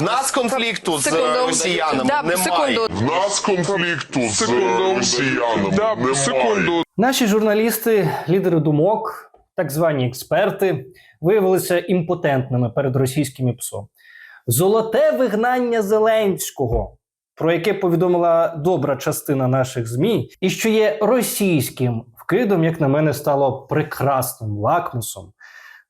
В нас конфлікту з Секунду. росіянами Да, немає. секунду. В нас конфлікту з Секунду. росіянами Да, немає. секунду. Наші журналісти, лідери думок, так звані експерти, виявилися імпотентними перед російським ПСО. Золоте вигнання Зеленського, про яке повідомила добра частина наших ЗМІ, і що є російським вкидом, як на мене, стало прекрасним лакмусом.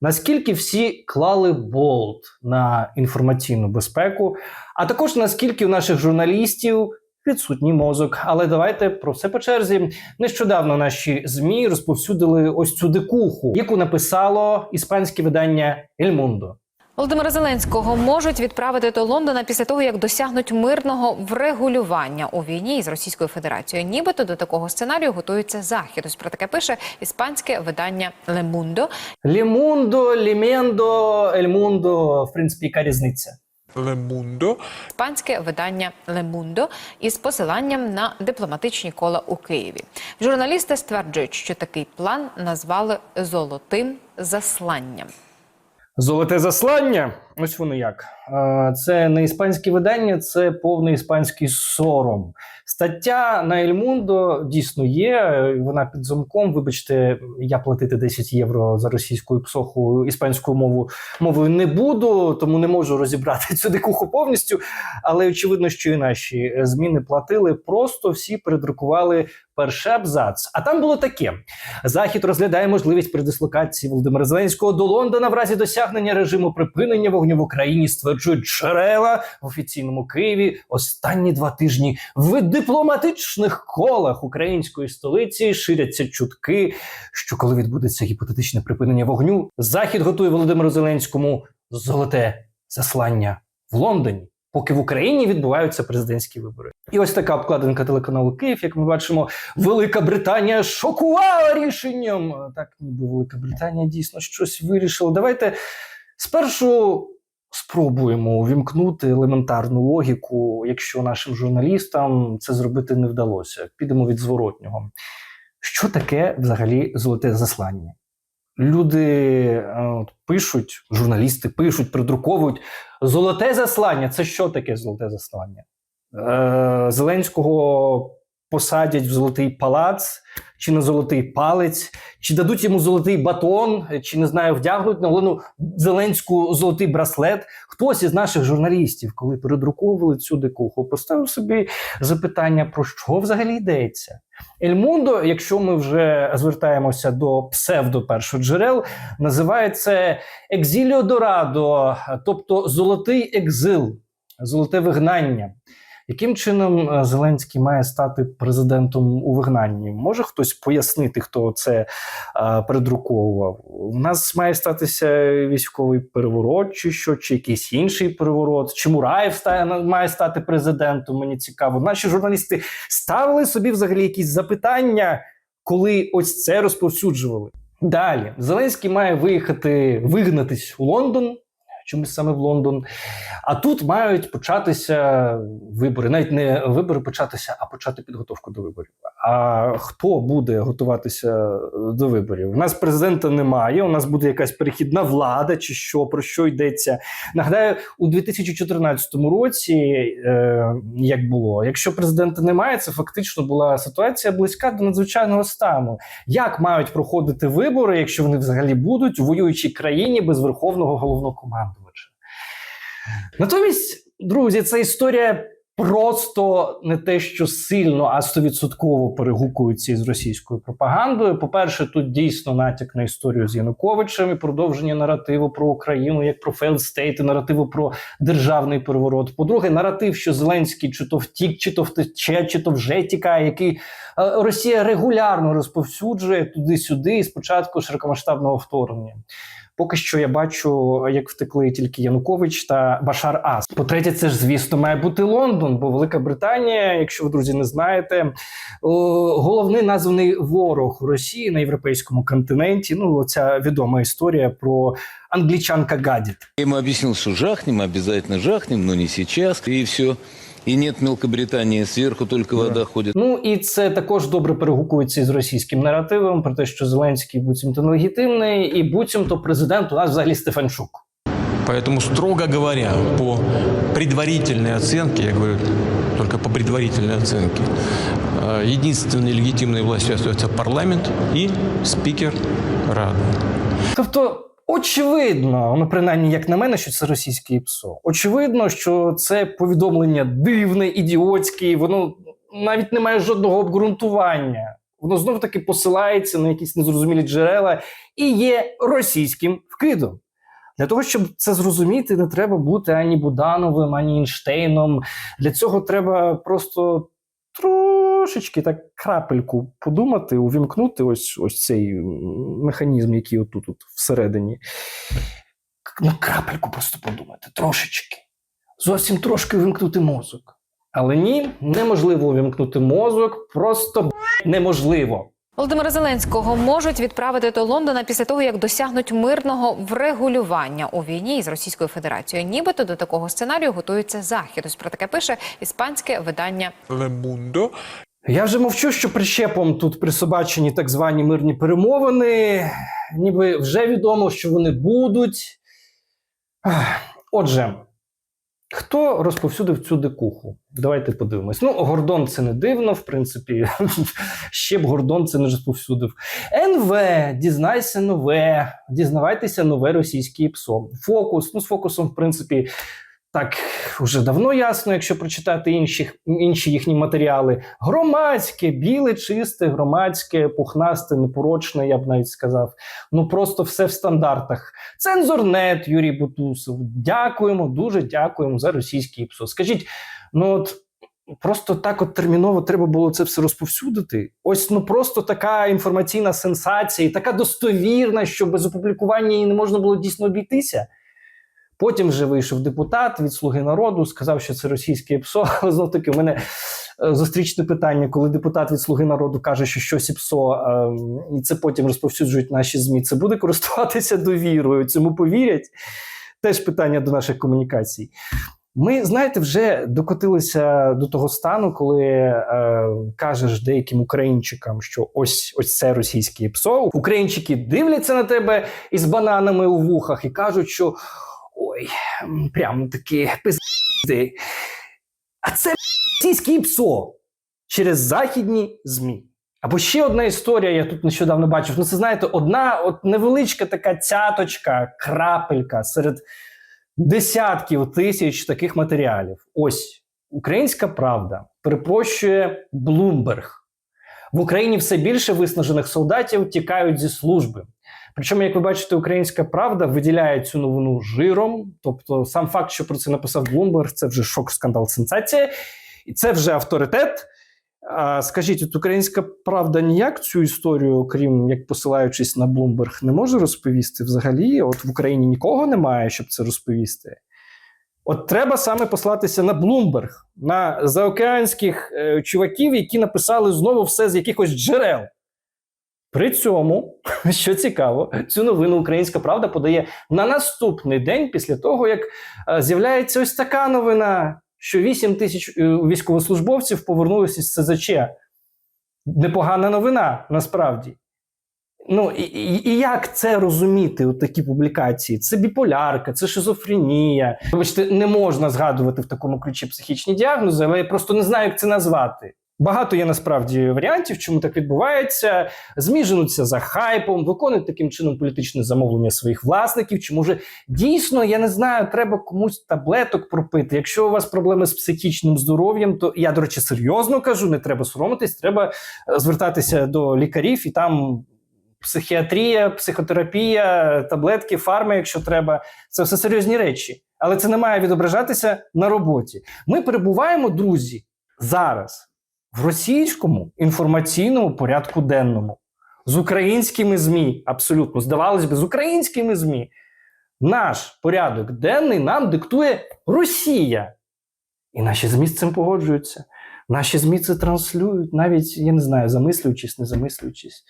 Наскільки всі клали болт на інформаційну безпеку, а також наскільки у наших журналістів відсутній мозок. Але давайте про все по черзі. Нещодавно наші змі розповсюдили ось цю дикуху, яку написало іспанське видання «Ель Мундо». Володимира Зеленського можуть відправити до Лондона після того, як досягнуть мирного врегулювання у війні із Російською Федерацією. Нібито до такого сценарію готується захід. Ось про таке пише іспанське видання Le Mundo. Лімундо, Лімендо, Ель Мундо, в принципі, яка різниця? Le Mundo. Іспанське видання Le Mundo із посиланням на дипломатичні кола у Києві. Журналісти стверджують, що такий план назвали золотим засланням. Золоте заслання. Ось воно як. Це не іспанське видання, це повний іспанський сором. Стаття на Ельмундо дійсно є. Вона під замком. Вибачте, я платити 10 євро за російську псоху іспанською мову мовою не буду, тому не можу розібрати цю дикуху повністю. Але очевидно, що і наші зміни платили. Просто всі передрукували перший абзац. А там було таке: Захід розглядає можливість передислокації Володимира Зеленського до Лондона в разі досягнення режиму припинення вогню в Україні. Стверджують джерела в офіційному Києві останні два тижні в дипломатичних колах української столиці ширяться чутки, що коли відбудеться гіпотетичне припинення вогню, захід готує Володимиру Зеленському золоте заслання в Лондоні. Поки в Україні відбуваються президентські вибори, і ось така обкладинка телеканалу Київ. Як ми бачимо, Велика Британія шокувала рішенням. Так, ніби Велика Британія дійсно щось вирішила. Давайте спершу спробуємо увімкнути елементарну логіку, якщо нашим журналістам це зробити не вдалося. Підемо від зворотнього. Що таке взагалі золоте заслання? Люди е, от, пишуть, журналісти пишуть, придруковують. Золоте заслання це що таке золоте заслання? Е, Зеленського посадять в золотий палац чи на золотий палець, чи дадуть йому золотий батон, чи не знаю, вдягнуть на Олену Зеленську золотий браслет. Хтось із наших журналістів, коли передруковували цю дикуху, поставив собі запитання, про що взагалі йдеться. Ельмундо, якщо ми вже звертаємося до псевдо першоджерел, називає це екзіліо дорадо, тобто золотий екзил, золоте вигнання. Яким чином е, Зеленський має стати президентом у вигнанні? Може хтось пояснити, хто це е, придруковував? У нас має статися військовий переворот, чи що, чи якийсь інший переворот? Чи Мураєв стає, має стати президентом? Мені цікаво. Наші журналісти ставили собі взагалі якісь запитання, коли ось це розповсюджували. Далі Зеленський має виїхати, вигнатись у Лондон. Чомусь саме в Лондон. А тут мають початися вибори. Навіть не вибори початися, а почати підготовку до виборів. А хто буде готуватися до виборів? У нас президента немає. У нас буде якась перехідна влада, чи що про що йдеться. Нагадаю, у 2014 році, е, як було, якщо президента немає, це фактично була ситуація близька до надзвичайного стану. Як мають проходити вибори, якщо вони взагалі будуть у воюючій країні без верховного головнокомандувача? Натомість, друзі, ця історія просто не те, що сильно, а стовідсотково перегукується із російською пропагандою. По-перше, тут дійсно натяк на історію з Януковичем і продовження наративу про Україну як про state, і наративу про державний переворот. По-друге, наратив, що Зеленський чи то втік, чи то втече, чи то вже тікає, який е, Росія регулярно розповсюджує туди-сюди з початку широкомасштабного вторгнення. Поки що я бачу, як втекли тільки Янукович та Башар Ас. По-третє, це ж звісно має бути Лондон, бо Велика Британія, якщо ви друзі не знаєте, головний названий ворог Росії на європейському континенті. Ну, ця відома історія про англічанка Гадіт. Я ему объяснил, что жахнем, обязательно жахнем, но не сейчас, и все И нет Мелкобритании, сверху только вода ходит. Ну і це також добре перегукується із російським наративом про те, що Зеленський буцімто нелегітимний, і буцімто президент у нас взагалі Стефанчук. Поэтому, строго говоря, по предварительной оценке, я говорю только по предварительной оценке, э, единственной легитимной властью остается парламент и спикер Рады. Тобто, очевидно, ну принаймні, як на мене, що це російське ПСО. Очевидно, що це повідомлення дивне, ідіотське, воно навіть не має жодного обґрунтування. Воно знов таки посилається на якісь незрозумілі джерела і є російським вкидом. Для того, щоб це зрозуміти, не треба бути ані Будановим, ані Ейнштейном. Для цього треба просто трошечки так крапельку подумати, увімкнути ось, ось цей механізм, який отут от всередині. На крапельку просто подумати, трошечки. Зовсім трошки увімкнути мозок. Але ні, неможливо увімкнути мозок, просто неможливо. Володимира Зеленського можуть відправити до Лондона після того, як досягнуть мирного врегулювання у війні із Російською Федерацією. Нібито до такого сценарію готується захід. Ось про таке пише іспанське видання Я вже мовчу, що прищепом тут присобачені так звані мирні перемовини, ніби вже відомо, що вони будуть. Отже, хто розповсюдив цю дикуху? Давайте подивимось. Ну, Гордон це не дивно, в принципі, ще б Гордон це не розповсюдив. НВ, дізнайся нове, дізнавайтеся нове російське ПСО. Фокус. Ну, з фокусом, в принципі, так вже давно ясно, якщо прочитати інші, інші їхні матеріали. Громадське, біле, чисте, громадське, пухнасте, непорочне, я б навіть сказав. Ну просто все в стандартах. Цензорнет Юрій Бутусов. Дякуємо, дуже дякуємо за російський ПСО. Скажіть, ну от. Просто так от терміново треба було це все розповсюдити. Ось ну просто така інформаційна сенсація, така достовірна, що без опублікування її не можна було дійсно обійтися. Потім вже вийшов депутат від Слуги народу, сказав, що це російське ПСО. Але знов таки, у мене е, зустрічне питання, коли депутат від Слуги народу каже, що щось ПСО, е, і це потім розповсюджують наші ЗМІ. Це буде користуватися довірою. Цьому повірять. Теж питання до наших комунікацій. Ми, знаєте, вже докотилися до того стану, коли е, кажеш деяким українчикам, що ось ось це російське ПСО. Українчики дивляться на тебе із бананами у вухах і кажуть, що ой, прям такі пизди. А це російське ПСО через західні ЗМІ. Або ще одна історія, я тут нещодавно бачив. Ну, це знаєте, одна от невеличка така цяточка, крапелька серед десятків тисяч таких матеріалів. Ось українська правда перепрощує Блумберг. В Україні все більше виснажених солдатів тікають зі служби. Причому, як ви бачите, українська правда виділяє цю новину жиром. Тобто, сам факт, що про це написав Блумберг, це вже шок, скандал, сенсація, і це вже авторитет. А скажіть, от українська правда ніяк цю історію, крім як посилаючись на Блумберг, не може розповісти взагалі. От в Україні нікого немає, щоб це розповісти. От треба саме послатися на Блумберг, на заокеанських е, чуваків, які написали знову все з якихось джерел. При цьому, що цікаво, цю новину Українська Правда подає на наступний день після того, як е, з'являється ось така новина, що 8 тисяч е, військовослужбовців повернулися з СЗЧ. Непогана новина насправді. Ну і, і, як це розуміти, от такі публікації? Це біполярка, це шизофренія. Вибачте, не можна згадувати в такому ключі психічні діагнози, але я просто не знаю, як це назвати. Багато є насправді варіантів, чому так відбувається. ЗМІ женуться за хайпом, виконують таким чином політичне замовлення своїх власників. Чи може дійсно я не знаю, треба комусь таблеток пропити. Якщо у вас проблеми з психічним здоров'ям, то я, до речі, серйозно кажу, не треба соромитись, треба е, звертатися до лікарів і там. Психіатрія, психотерапія, таблетки, фарми, якщо треба, це все серйозні речі, але це не має відображатися на роботі. Ми перебуваємо, друзі, зараз в російському інформаційному порядку денному з українськими ЗМІ. Абсолютно здавалось би, з українськими ЗМІ. Наш порядок денний нам диктує Росія. І наші ЗМІ з цим погоджуються. Наші ЗМІ це транслюють, навіть я не знаю, замислюючись, не замислюючись.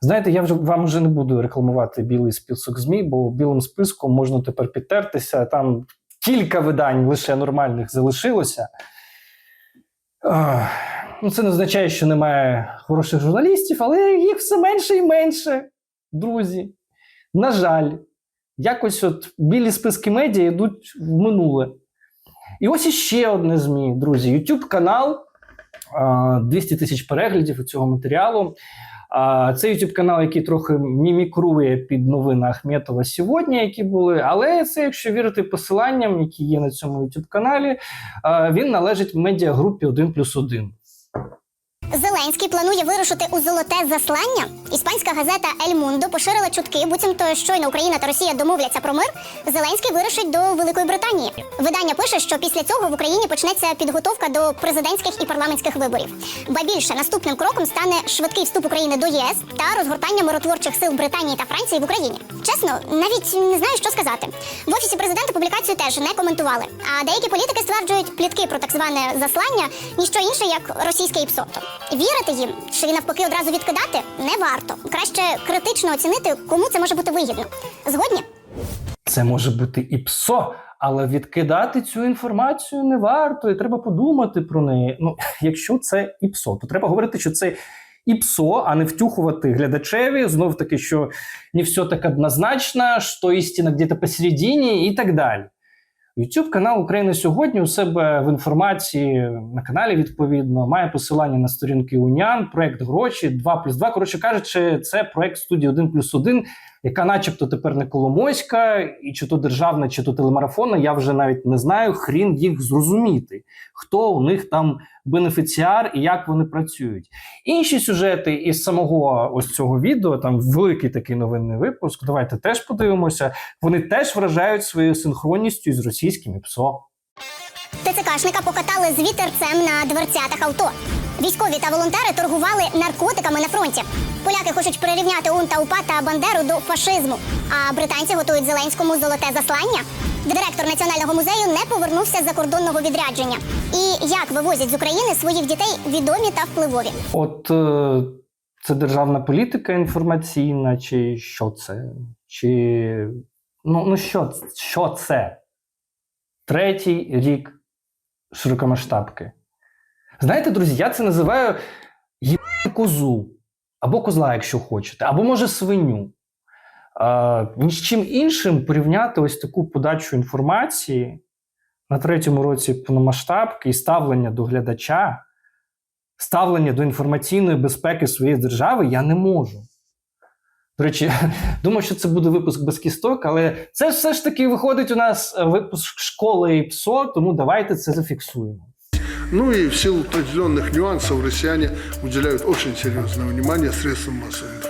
Знаєте, я вже вам вже не буду рекламувати білий список ЗМІ, бо білим списком можна тепер підтертися. Там кілька видань лише нормальних залишилося. Ах, Ну, це не означає, що немає хороших журналістів, але їх все менше і менше, друзі. На жаль, Якось от білі списки медіа йдуть в минуле. І ось іще одне ЗМІ, друзі. YouTube канал 200 тисяч переглядів у цього матеріалу. Це YouTube канал, який трохи мімікрує під новини Ахметова сьогодні, які були. Але це, якщо вірити посиланням, які є на цьому YouTube каналі, він належить медіагрупі 1 плюс 1. Зеленський планує вирушити у золоте заслання. Іспанська газета Ель Мундо поширила чутки, буцімто щойно Україна та Росія домовляться про мир. Зеленський вирушить до Великої Британії. Видання пише, що після цього в Україні почнеться підготовка до президентських і парламентських виборів. Ба більше наступним кроком стане швидкий вступ України до ЄС та розгортання миротворчих сил Британії та Франції в Україні. Чесно, навіть не знаю, що сказати. В офісі президента публікацію теж не коментували. А деякі політики стверджують плітки про так зване заслання ніщо інше як російське іпсото. Вірити їм чи навпаки одразу відкидати не варто. Краще критично оцінити, кому це може бути вигідно. Згодні? Це може бути і ПСО, але відкидати цю інформацію не варто, і треба подумати про неї. Ну, якщо це і ПСО, то треба говорити, що це і ПСО, а не втюхувати глядачеві знов таки, що не все так однозначно, що істина где-то посередині і так далі. YouTube канал Україна сьогодні у себе в інформації на каналі відповідно має посилання на сторінки Уніан, проект гроші 2 плюс 2. Коротше кажучи, це проект студії 1 плюс 1, яка, начебто, тепер не Коломойська, і чи то державна, чи то телемарафонна. Я вже навіть не знаю, хрін їх зрозуміти, хто у них там бенефіціар і як вони працюють. Інші сюжети із самого ось цього відео, там великий такий новинний випуск. Давайте теж подивимося. Вони теж вражають своєю синхронністю з російськими ПСО. ТЦКшника покатали з вітерцем на дверцятах авто. Військові та волонтери торгували наркотиками на фронті. Поляки хочуть прирівняти УН та УПА та Бандеру до фашизму. А британці готують Зеленському золоте заслання. Директор національного музею не повернувся з закордонного відрядження. І як вивозять з України своїх дітей відомі та впливові. От е, це державна політика інформаційна, чи що це? Чи ну, ну що, що це? Третій рік широкомасштабки. Знаєте, друзі, я це називаю «їбати козу або козла, якщо хочете, або може свиню. А, ні з чим іншим порівняти ось таку подачу інформації на третьому році повномасштабки і ставлення до глядача, ставлення до інформаційної безпеки своєї держави я не можу. До речі, думаю, що це буде випуск без кісток, але це все ж таки виходить у нас е, випуск школи і ПСО, тому давайте це зафіксуємо. Ну и в силу определенных нюансов россияне уделяют очень серьезное внимание средствам массовой информации.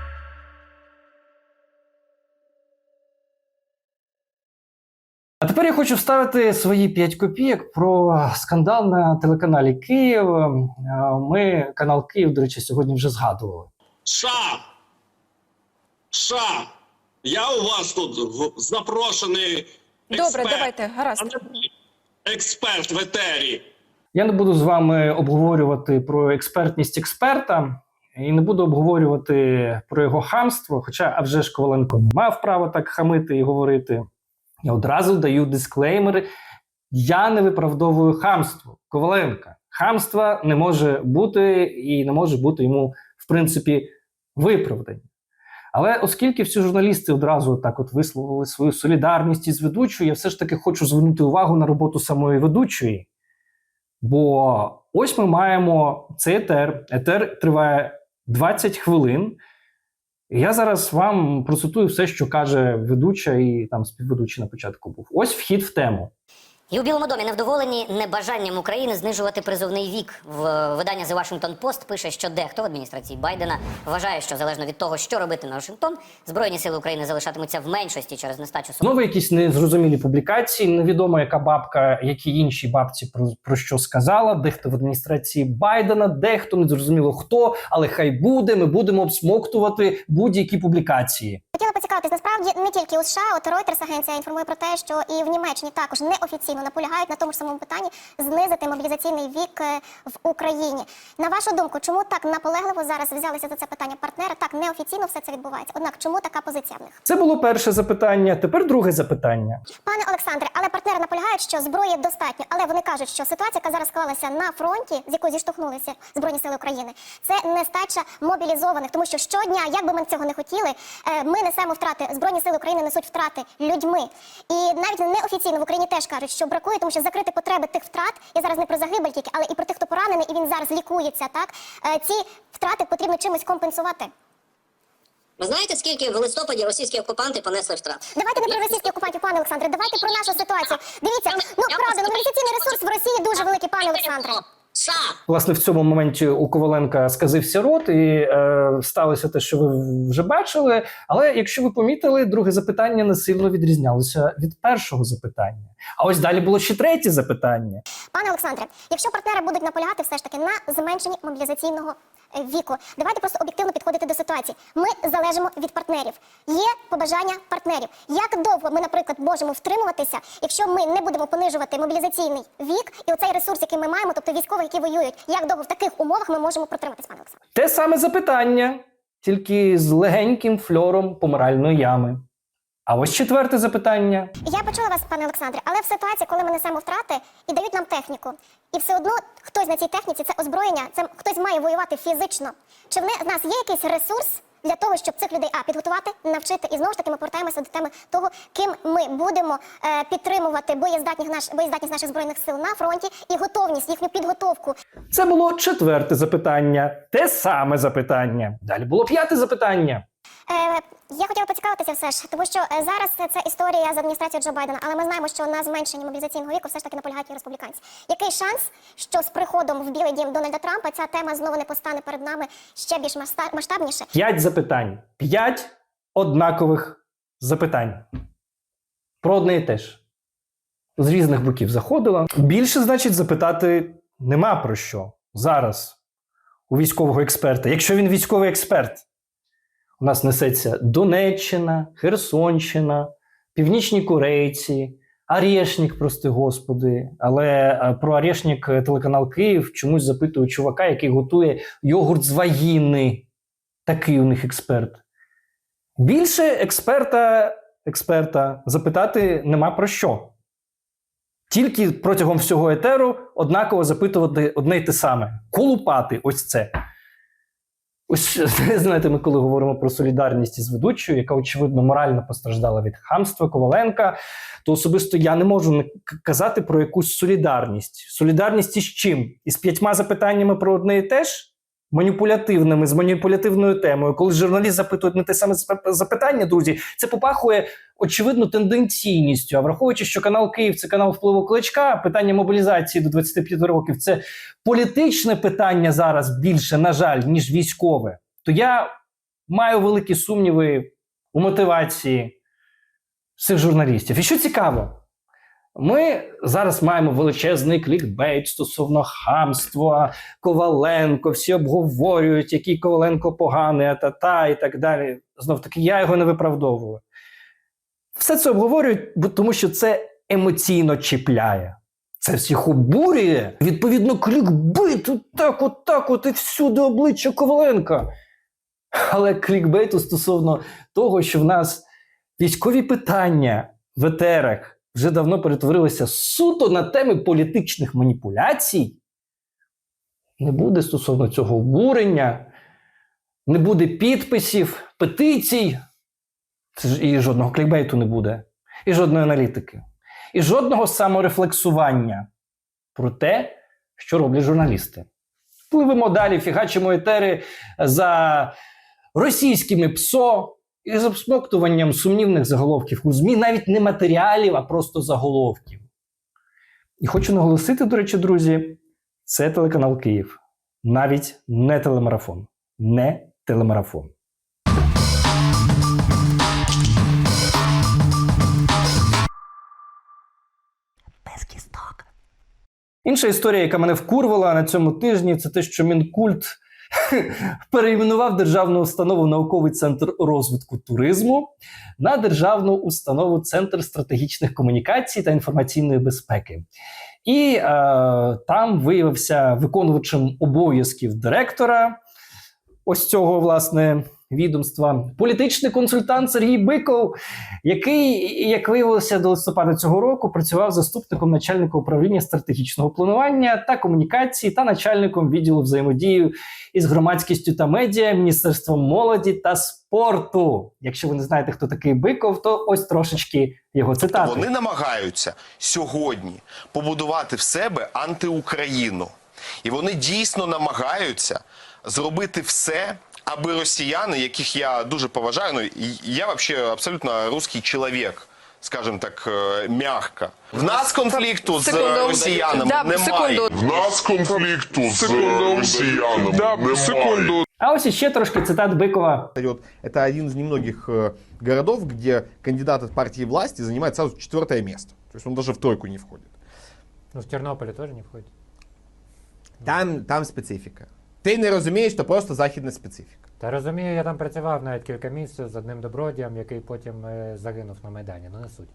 А тепер я хочу вставити свої 5 копійок про скандал на телеканалі Київ. Е, Ми канал Київ, до речі, сьогодні вже згадували. США! США! Я у вас тут запрошений Добре, давайте, гаразд. експерт в етері. Я не буду з вами обговорювати про експертність експерта і не буду обговорювати про його хамство. Хоча, а вже ж Коваленко не мав права так хамити і говорити. Я одразу даю дисклеймери. Я не виправдовую хамство Коваленка. Хамства не може бути і не може бути йому, в принципі, виправдані. Але оскільки всі журналісти одразу так от висловили свою солідарність із ведучою, я все ж таки хочу звернути увагу на роботу самої ведучої. Бо ось ми маємо цей етер. Етер триває 20 хвилин. Я зараз вам процитую все, що каже ведуча і там співведучий на початку був. Ось вхід в тему. І у Білому домі невдоволені небажанням України знижувати призовний вік. В видання The Washington Post пише, що дехто в адміністрації Байдена вважає, що залежно від того, що робитиме Вашингтон, збройні сили України залишатимуться в меншості через нестачу Знову якісь незрозумілі публікації. Невідомо, яка бабка, які інші бабці про, про що сказала. Дехто в адміністрації Байдена, дехто не зрозуміло хто, але хай буде. Ми будемо обсмоктувати будь-які публікації. Хотіла поцікавитись, насправді не тільки у США, от Reuters агенція інформує про те, що і в Німеччині також неофіційно Байдену наполягають на тому ж самому питанні знизити мобілізаційний вік е, в Україні. На вашу думку, чому так наполегливо зараз взялися за це питання партнери? Так неофіційно все це відбувається. Однак, чому така позиція в них? Це було перше запитання. Тепер друге запитання. Пане Олександре, але партнери наполягають, що зброї достатньо, але вони кажуть, що ситуація, яка зараз склалася на фронті, з якою зіштовхнулися Збройні сили України, це нестача мобілізованих, тому що щодня, як би ми цього не хотіли, е, ми несемо втрати. Збройні сили України несуть втрати людьми. І навіть неофіційно в Україні теж кажуть, що бракує, тому що закрити потреби тих втрат. Я зараз не про загибель тільки, але і про тих, хто поранений, і він зараз лікується. Так Е, ці втрати потрібно чимось компенсувати. Ви знаєте, скільки в листопаді російські окупанти понесли втрат? Давайте не про російських окупантів, пане Олександре. Давайте про нашу ситуацію. Дивіться, ну правда, ну мобілізаційний ресурс в Росії дуже великий, пане Олександре. Власне, в цьому моменті у Коваленка сказився рот, і е, сталося те, що ви вже бачили. Але якщо ви помітили, друге запитання не сильно відрізнялося від першого запитання. А ось далі було ще третє запитання. Пане Олександре, якщо партнери будуть наполягати все ж таки на зменшенні мобілізаційного віку, давайте просто об'єктивно підходити до ситуації. Ми залежимо від партнерів. Є побажання партнерів. Як довго ми, наприклад, можемо втримуватися, якщо ми не будемо понижувати мобілізаційний вік і оцей ресурс, який ми маємо, тобто військових, які воюють, як довго в таких умовах ми можемо протриматись, пане Олександре? Те саме запитання, тільки з легеньким фльором помиральної ями. А ось четверте запитання. Я почула вас, пане Олександре, але в ситуації, коли ми несемо втрати і дають нам техніку, і все одно хтось на цій техніці це озброєння, це хтось має воювати фізично. Чи в нас є якийсь ресурс для того, щоб цих людей а підготувати, навчити, і знову ж таки ми повертаємося до теми того, ким ми будемо е, підтримувати боєздатність наш боєздатність наших збройних сил на фронті і готовність їхню підготовку. Це було четверте запитання, те саме запитання. Далі було п'яте запитання. Е, я хотіла поцікавитися все ж, тому що е, зараз це, історія з адміністрацією Джо Байдена, але ми знаємо, що на зменшенні мобілізаційного віку все ж таки наполягають республіканці. Який шанс, що з приходом в Білий Дім Дональда Трампа ця тема знову не постане перед нами ще більш масштабніше? П'ять запитань. П'ять однакових запитань. Про одне і те ж. З різних боків заходила. Більше, значить, запитати нема про що. Зараз у військового експерта. Якщо він військовий експерт, у нас несеться Донеччина, Херсонщина, Північні Корейці, Арешнік, прости господи. Але е, про Арешнік е, телеканал Київ чомусь запитує чувака, який готує йогурт з вагіни. Такий у них експерт. Більше експерта, експерта запитати нема про що. Тільки протягом всього етеру однаково запитувати одне й те саме. Колупати ось це. Ось знаєте, ми коли говоримо про солідарність із ведучою, яка очевидно морально постраждала від хамства Коваленка, то особисто я не можу не казати про якусь солідарність. Солідарність із чим? Із п'ятьма запитаннями про одне і те? Маніпулятивними, з маніпулятивною темою. Коли журналіст запитує не те саме запитання, друзі, це попахує очевидно тенденційністю. А враховуючи, що канал Київ це канал впливу кличка, питання мобілізації до 25 років це політичне питання зараз більше, на жаль, ніж військове, то я маю великі сумніви у мотивації цих журналістів. І що цікаво, ми зараз маємо величезний клікбейт стосовно хамства, Коваленко, всі обговорюють, який Коваленко поганий, а та та і так далі. Знов таки, я його не виправдовую. Все це обговорюють, тому що це емоційно чіпляє. Це всіх обурює. Відповідно, клікбейт отак, отак, от і всюди обличчя Коваленка. Але клікбейту стосовно того, що в нас військові питання в етерах вже давно перетворилися суто на теми політичних маніпуляцій, не буде стосовно цього обурення, не буде підписів, петицій. Це ж і жодного клікбейту не буде, і жодної аналітики, і жодного саморефлексування про те, що роблять журналісти. Пливемо далі, фігачимо етери за російськими ПСО і з обсмоктуванням сумнівних заголовків у ЗМІ, навіть не матеріалів, а просто заголовків. І хочу наголосити, до речі, друзі, це телеканал Київ, навіть не телемарафон. Не телемарафон. Інша історія, яка мене вкурвала на цьому тижні, це те, що Мінкульт перейменував державну установу науковий центр розвитку туризму на державну установу Центр стратегічних комунікацій та інформаційної безпеки. І е, там виявився виконувачем обов'язків директора ось цього власне відомства політичний консультант Сергій Биков, який, як виявилося до листопада цього року, працював заступником начальника управління стратегічного планування та комунікації та начальником відділу взаємодії із громадськістю та медіа Міністерством молоді та спорту. Якщо ви не знаєте, хто такий Биков, то ось трошечки його цитати. Вони намагаються сьогодні побудувати в себе антиукраїну. І вони дійсно намагаються зробити все, аби росіяни, яких я дуже поважаю, ну і я взагалі абсолютно русський чоловік, скажімо так, е, м'яко. В нас конфлікту з росіянами немає. В нас конфлікту з росіянами немає. А ось іще трошки цитат Бикова. Это один из немногих э, городов, где кандидат от партии власти занимает сразу четвертое место. То есть он даже в тройку не входит. Ну, в Тернополі теж не входить. Там, там специфіка. Ти не розумієш, що просто західна специфіка. Та розумію, я там працював навіть кілька місяців з одним добродієм, який потім е, загинув на Майдані. Ну не суть.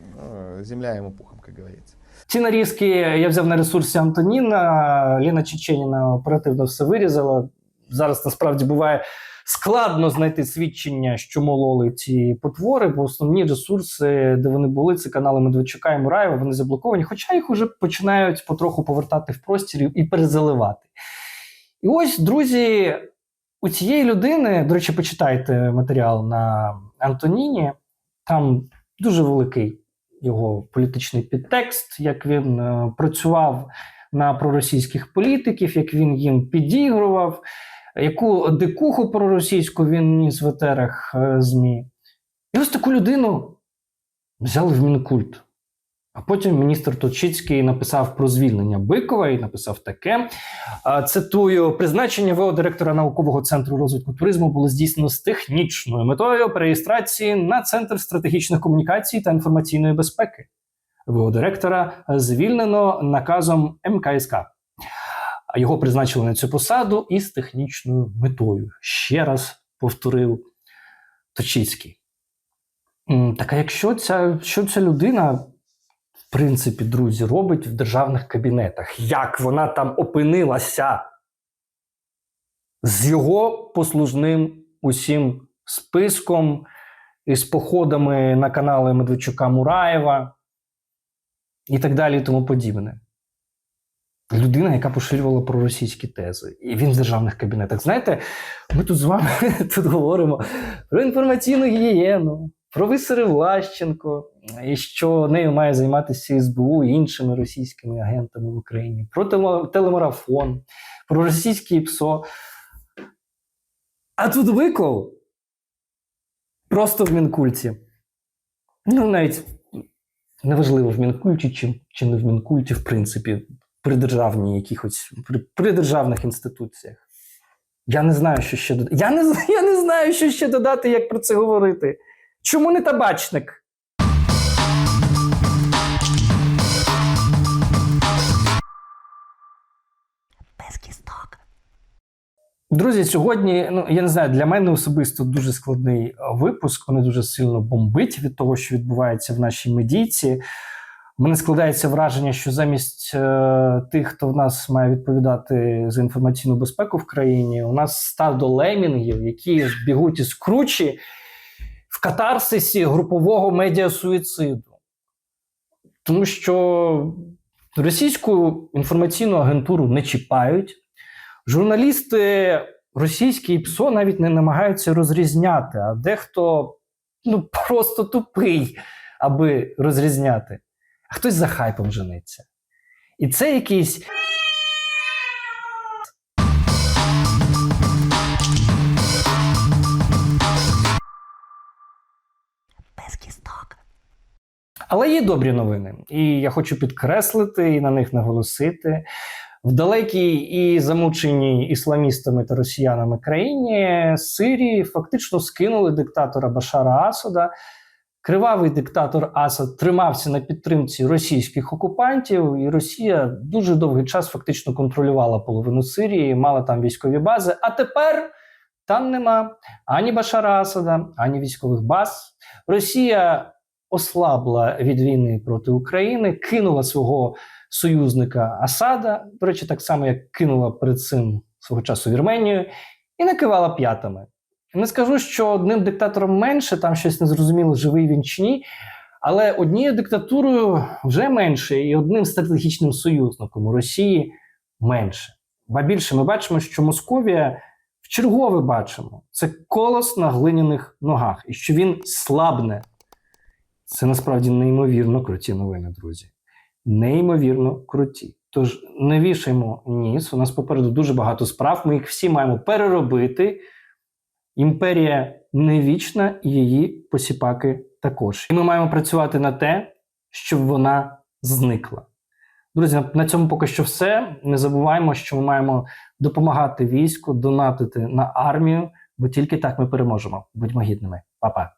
Ну, Земля ему пухом, как говорится. Ці нарізки я взяв на ресурсі Антоніна. Ліна Чеченіна оперативно все вирізала. Зараз насправді буває складно знайти свідчення, що мололи ці потвори, бо основні ресурси, де вони були, це канали Медведчука і Мураєва, вони заблоковані, хоча їх вже починають потроху повертати в простір і перезаливати. І ось, друзі, у цієї людини, до речі, почитайте матеріал на Антоніні, там дуже великий його політичний підтекст, як він е, працював на проросійських політиків, як він їм підігрував, яку дикуху проросійську він ніс в етерах е, ЗМІ. І ось таку людину взяли в Мінкульт. А потім міністр Точицький написав про звільнення Бикова і написав таке. Цитую: призначення ВО директора наукового центру розвитку туризму було здійснено з технічною метою переєстрації на центр стратегічних комунікацій та інформаційної безпеки. ВО директора звільнено наказом МКСК. Його призначили на цю посаду із технічною метою. Ще раз повторив Точицький. Так а якщо ця, що ця людина, принципі, друзі, робить в державних кабінетах? Як вона там опинилася? З його послужним усім списком, із походами на канали Медведчука Мураєва і так далі, і тому подібне. Людина, яка поширювала проросійські тези, і він в державних кабінетах. Знаєте, ми тут з вами тут говоримо про інформаційну гігієну, про висери Влащенко, і що нею має займатися СБУ і іншими російськими агентами в Україні, про телемарафон, про російське ПСО. А тут Виков просто в Мінкульті. Ну, навіть неважливо в Мінкульті чи, чи не в Мінкульті, в принципі, при державній якихось, при, при державних інституціях. Я не знаю, що ще додати. Я не, я не знаю, що ще додати, як про це говорити. Чому не табачник? Друзі, сьогодні, ну я не знаю, для мене особисто дуже складний е, випуск. Мене дуже сильно бомбить від того, що відбувається в нашій медійці. Мене складається враження, що замість е, тих, хто в нас має відповідати за інформаційну безпеку в країні, у нас стадо лемінгів, які бігуть із кручі в катарсисі групового медіасуїциду. Тому що російську інформаційну агентуру не чіпають. Журналісти російські і ПСО навіть не намагаються розрізняти, а дехто ну, просто тупий, аби розрізняти. А хтось за хайпом жениться. І це якийсь. Але є добрі новини, і я хочу підкреслити і на них наголосити. В далекій і замученій ісламістами та росіянами країні Сирії фактично скинули диктатора Башара Асада. Кривавий диктатор Асад тримався на підтримці російських окупантів, і Росія дуже довгий час фактично контролювала половину Сирії, мала там військові бази. А тепер там нема ані Башара Асада, ані військових баз. Росія ослабла від війни проти України, кинула свого союзника Асада, до речі, так само, як кинула перед цим свого часу Вірменію, і накивала п'ятами. Не скажу, що одним диктатором менше, там щось незрозуміло, живий він чи ні. Але однією диктатурою вже менше, і одним стратегічним союзником у Росії менше. Ба більше ми бачимо, що Московія в чергове бачимо це колос на глиняних ногах, і що він слабне. Це насправді неймовірно круті новини, друзі. Неймовірно круті. Тож не вішаємо ніс. У нас попереду дуже багато справ. Ми їх всі маємо переробити. Імперія не вічна, і її посіпаки також. І ми маємо працювати на те, щоб вона зникла. Друзі, на цьому поки що все. Не забуваємо, що ми маємо допомагати війську, донатити на армію, бо тільки так ми переможемо. Будьмо гідними. Па-па.